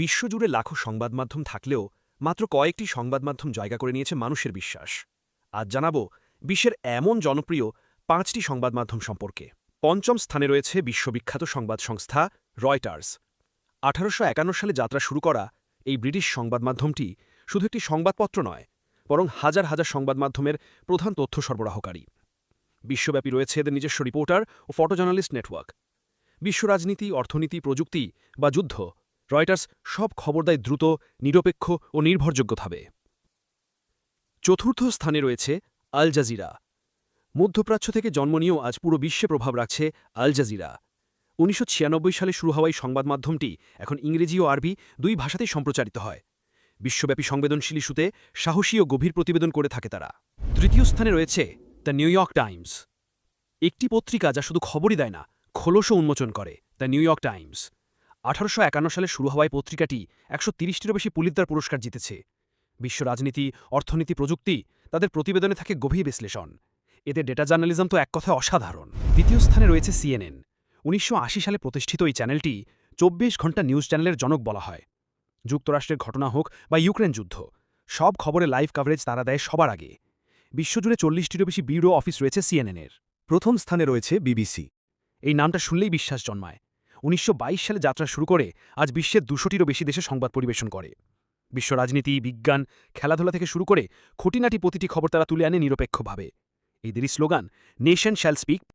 বিশ্বজুড়ে লাখো সংবাদ মাধ্যম থাকলেও মাত্র কয়েকটি সংবাদ মাধ্যম জায়গা করে নিয়েছে মানুষের বিশ্বাস। আজ জানাব, বিশ্বের এমন জনপ্রিয় পাঁচটি সংবাদ মাধ্যম সম্পর্কে। পঞ্চম স্থানে রয়েছে বিশ্ববিখ্যাত সংবাদ সংস্থা রয়টার্স। আঠারোশো একান্ন সালে যাত্রা শুরু করা এই ব্রিটিশ সংবাদ মাধ্যমটি শুধু একটি সংবাদপত্র নয়, বরং হাজার হাজার সংবাদ মাধ্যমের প্রধান তথ্য সরবরাহকারী। বিশ্বব্যাপী রয়েছে এদের নিজস্ব রিপোর্টার ও ফটো জার্নালিস্ট নেটওয়ার্ক। বিশ্ব রাজনীতি, অর্থনীতি, প্রযুক্তি বা যুদ্ধ রয়টার্স সব খবর দেয় দ্রুত, নিরপেক্ষ ও নির্ভরযোগ্যভাবে চতুর্থ স্থানে রয়েছে আল জাজিরা। মধ্যপ্রাচ্য থেকে জন্ম নিয়েও আজ পুরো বিশ্বে প্রভাব রাখছে আল জাজিরা। উনিশশো ছিয়ানব্বই সালে শুরু হওয়া এই সংবাদ মাধ্যমটি এখন ইংরেজি ও আরবি দুই ভাষাতেই সম্প্রচারিত হয়। বিশ্বব্যাপী সংবেদনশীল ইস্যুতে সাহসী ও গভীর প্রতিবেদন করে থাকে তারা। তৃতীয় স্থানে রয়েছে দ্য নিউ ইয়র্ক টাইমস। একটি পত্রিকা যা শুধু খবরই দেয় না খোলসও উন্মোচন করে, দ্য নিউ ইয়র্ক টাইমস। আঠারোশো একান্ন সালে শুরু হওয়ায় পত্রিকাটি একশো তিরিশটিরও বেশি পুলিতদার পুরস্কার জিতেছে। বিশ্ব রাজনীতি, অর্থনীতি, প্রযুক্তি, তাদের প্রতিবেদনে থাকে গভীর বিশ্লেষণ। এতে ডেটা জার্নালিজম তো এক কথায় অসাধারণ। দ্বিতীয় স্থানে রয়েছে সিএনএন। উনিশশো আশি সালে প্রতিষ্ঠিত এই চ্যানেলটি চব্বিশ ঘণ্টা নিউজ চ্যানেলের জনক বলা হয়। যুক্তরাষ্ট্রের ঘটনা হোক বা ইউক্রেন যুদ্ধ, সব খবরে লাইভ কাভারেজ তারা দেয় সবার আগে। বিশ্বজুড়ে চল্লিশটিরও বেশি ব্যুরো অফিস রয়েছে সিএনএনের। প্রথম স্থানে রয়েছে বিবিসি। এই নামটা শুনলেই বিশ্বাস জন্মায়। উনিশশো বাইশ সালে যাত্রা শুরু করে আজ বিশ্বের দুশোটিরও বেশি দেশে সংবাদ পরিবেশন করে। বিশ্ব রাজনীতি, বিজ্ঞান, খেলাধুলা থেকে শুরু করে খুঁটিনাটি প্রতিটি খবর তারা তুলে আনে নিরপেক্ষভাবে। এদেরই স্লোগান, নেশন শ্যাল স্পিক